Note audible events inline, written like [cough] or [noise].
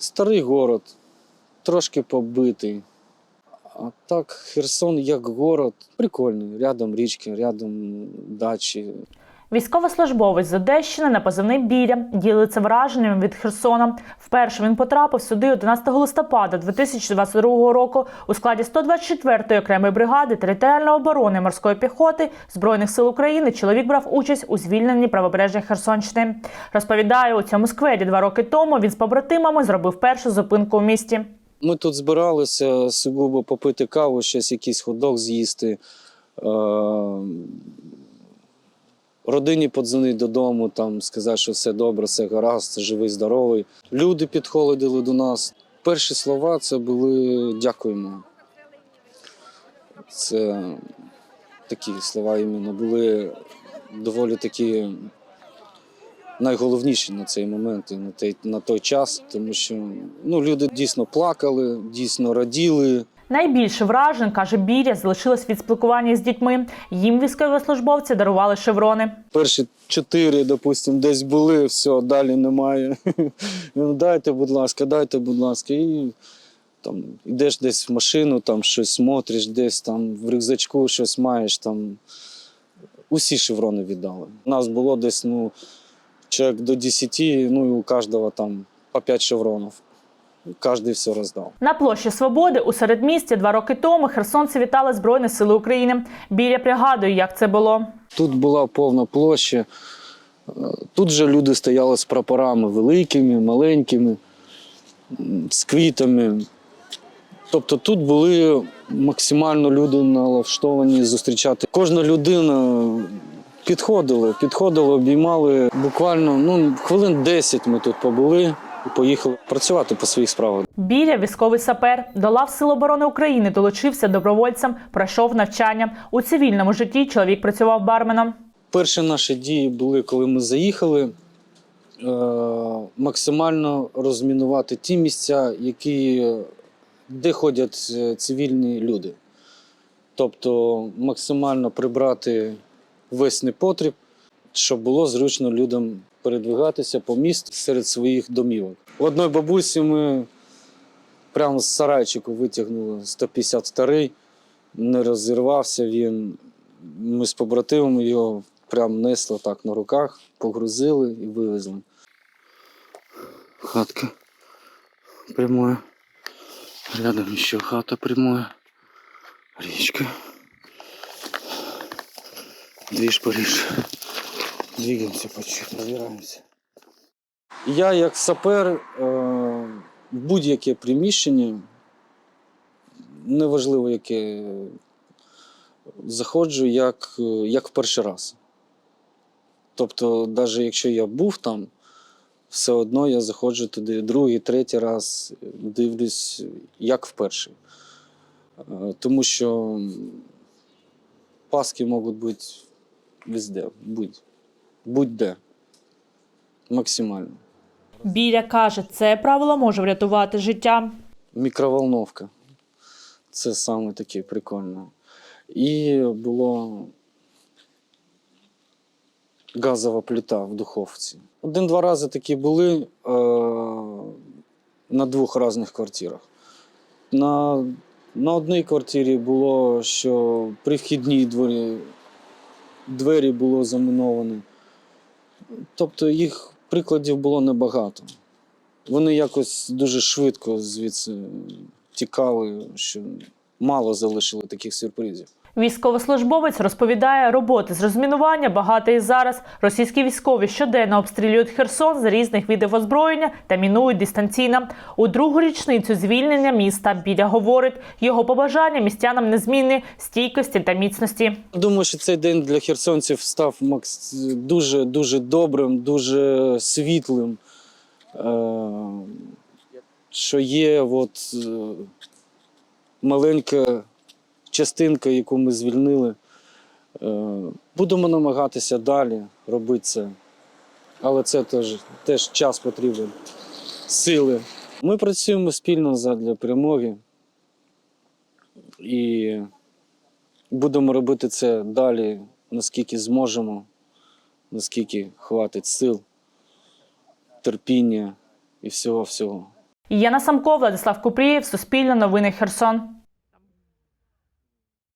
Старий город, трошки побитий. А так, Херсон як город, прикольний. Рядом річки, рядом дачі. Військовослужбовець з Одещини на позивний Біря ділиться враженнями від Херсона. Вперше він потрапив сюди 11 листопада 2022 року у складі 124-ї окремої бригади територіальної оборони морської піхоти збройних сил України. Чоловік брав участь у звільненні правобережжя Херсонщини. Розповідає, у цьому сквері два роки тому він з побратимами зробив першу зупинку у місті. Ми тут збиралися сугубо попити каву, щось якийсь ходок з'їсти. Родині подзвонити додому, там сказати, що все добре, все гаразд, живий, здоровий. Люди підходили до нас. Перші слова це були дякуємо. Це такі слова іменно були доволі такі найголовніші на цей момент і на той, на той час, тому що ну, люди дійсно плакали, дійсно раділи. Найбільше вражень, каже Біря, залишилось від спілкування з дітьми. Їм військовослужбовці дарували шеврони. Перші чотири, допустимо, десь були, все, далі немає. [laughs] Ну, дайте, будь ласка, дайте, будь ласка. І там йдеш десь в машину, там щось смотриш, десь там в рюкзачку щось маєш. Там. Усі шеврони віддали. У нас було десь ну, чоловік до 10, ну і у кожного там по 5 шевронів. Кожен все роздав. На площі Свободи у середмісті два роки тому херсонці вітали Збройні Сили України. Біря пригадує, як це було. Тут була повна площа. Тут же люди стояли з прапорами великими, маленькими, з квітами. Тобто тут були максимально люди налаштовані зустрічати. Кожна людина підходила, підходила, обіймали. Буквально ну, хвилин 10 ми тут побули і поїхали працювати по своїх справах. Біря, військовий сапер, до лав Сил оборони України долучився добровольцем, пройшов навчання. У цивільному житті чоловік працював барменом. Перші наші дії були, коли ми заїхали, е, максимально розмінувати ті місця, які, де ходять е, цивільні люди. Тобто максимально прибрати весь непотріб, щоб було зручно людям передвигатися по місту серед своїх домівок. В одної бабусі ми прямо з сарайчику витягнули 152-й, не розірвався він. Ми з побратимами його прям несли так на руках, погрузили і вивезли. Хатка прямая. Рядом ще хата прямая. Річка. Движ Париж. Двигаемся почти, пробираємося. Я як сапер е, в будь-яке приміщення, неважливо яке заходжу як, е, як в перший раз. Тобто, навіть якщо я був там, все одно я заходжу туди другий, третій раз, дивлюсь, як вперше. Тому що паски можуть бути везде, будь, будь-де. Максимально. Біря каже, це правило може врятувати життя. Мікроволновка. Це саме таке прикольне. І було газова плита в духовці. Один-два рази такі були е- на двох різних квартирах. На, на одній квартирі було, що при вхідній дворі двері було заміновані. Тобто їх прикладів було небагато. Вони якось дуже швидко звідси тікали, що мало залишили таких сюрпризів. Військовослужбовець розповідає, роботи з розмінування багато і зараз. Російські військові щоденно обстрілюють Херсон з різних видів озброєння та мінують дистанційно. У другу річницю звільнення міста Біля говорить, його побажання містянам незмінні стійкості та міцності. Думаю, що цей день для херсонців став дуже дуже добрим, дуже світлим. Е... Що є от, е, маленька частинка, яку ми звільнили. Е... Будемо намагатися далі робити це. Але це теж, теж час потрібен, сили. Ми працюємо спільно задля перемоги. І Будемо робити це далі, наскільки зможемо, наскільки хватить сил, терпіння і всього-всього. Яна Самко, Владислав Купрієв, Суспільне новини Херсон.